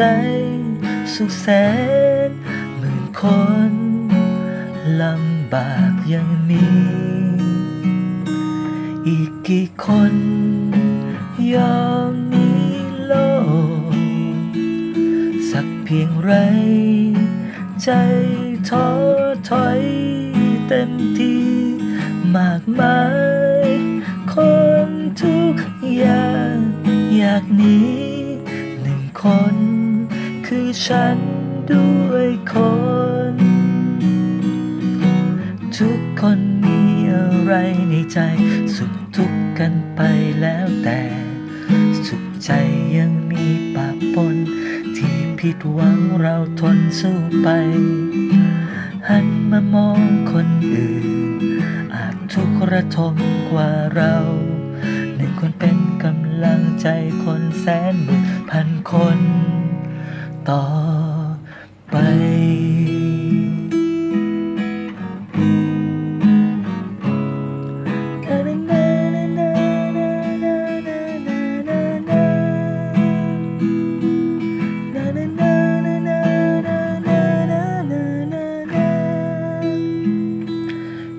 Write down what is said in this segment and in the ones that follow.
ใจสุขแสนหมื่นคนลำบากยังมี อีกกี่คนยอมหนีโลก สักเพียงไร ใจท้อถอยเต็มที่มากมาย คนทุกอย่างอยากหนี ฉันด้วยคน ทุกคนมีอะไรในใจ สุขทุกข์กันไปแล้วแต่ สุขใจยังมีปะปน ที่ผิดหวังเราทนสู้ไป หันมามองคนอื่น อาจทุกข์ระทมกว่าเราหนึ่งคนเป็นกำลังใจคนแสนหมื่นพันคน ต่อไป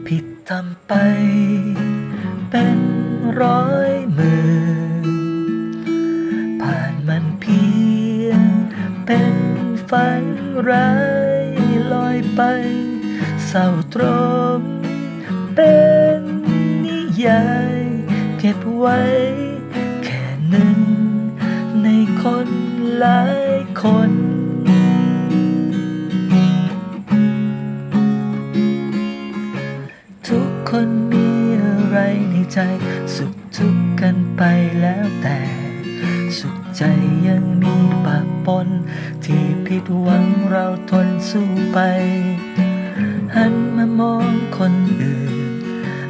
ผิดทำไป เป็นร้อยหมื่น เป็นฝันร้ายลอยไป เศร้าตรม เป็นนิยาย เก็บไว้แค่หนึ่ง ในคนหลายคนทุกคนมีอะไรในใจ สุขทุกข์กันไปแล้วแต่ สุขใจยังมีปะปน ที่ผิดหวังเราทนสู้ไป หันมามองคนอื่น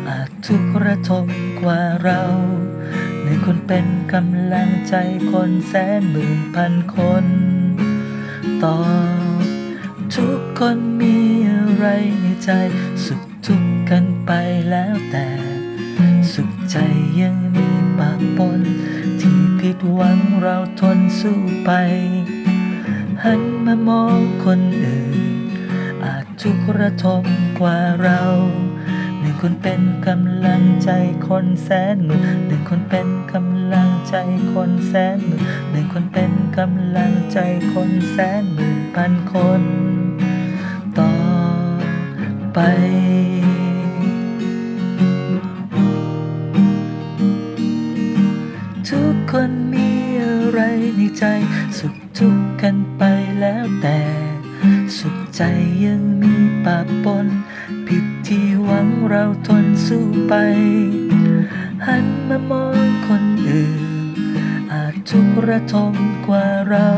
อาจทุกข์ระทมกว่าเราหนึ่งคนเป็นกำลังใจคนแสนหมื่นพันคน ต่อ ทุกคนมีอะไรในใจ สุขทุกข์กันไปแล้วแต่ สุขใจยังมีปะปน ดหวังเราทนสู้ไป หันมามองคนอื่น อาจทุกข์ระทมกว่าเรา หนึ่งคนเป็นกำลังใจคนแสนหมื่นหนึ่งคนเป็นกำลังใจคนแสนหมื่นหนึ่งคนเป็นกำลังใจคนแสนหมื่นพันคน ต่อไป ทุกคนมีอะไรในใจ สุขทุกข์กันไปแล้วแต่ สุขใจยังมีปะปน ผิดที่หวังเราทนสู้ไป หันมามองคนอื่น อาจทุกระทมกว่าเรา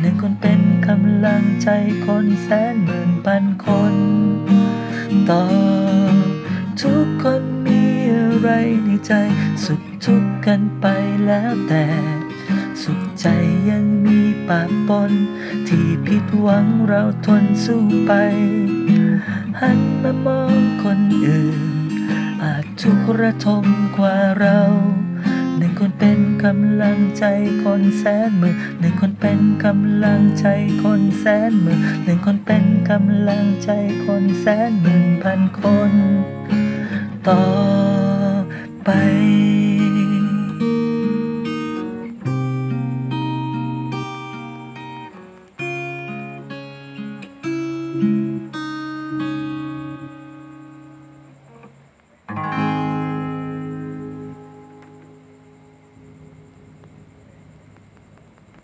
หนึ่งคนเป็นกำลังใจคนแสนหมื่นพันคน ต่อ ทุกคนมีอะไรในใจสุข ทุกข์กันไปแล้วแต่ สุขใจยังมีปะปน ที่ผิดหวังเราทนสู้ไป หันมามองคนอื่น อาจทุกข์ระทมกว่าเราหนึ่งคนเป็นกำลังใจคนแสนมื่นหนึ่งคนเป็นกำลังใจคนแสนมื่นหนึ่งคนเป็นกำลังใจคนแสนหมื่นพันคน ต่อไป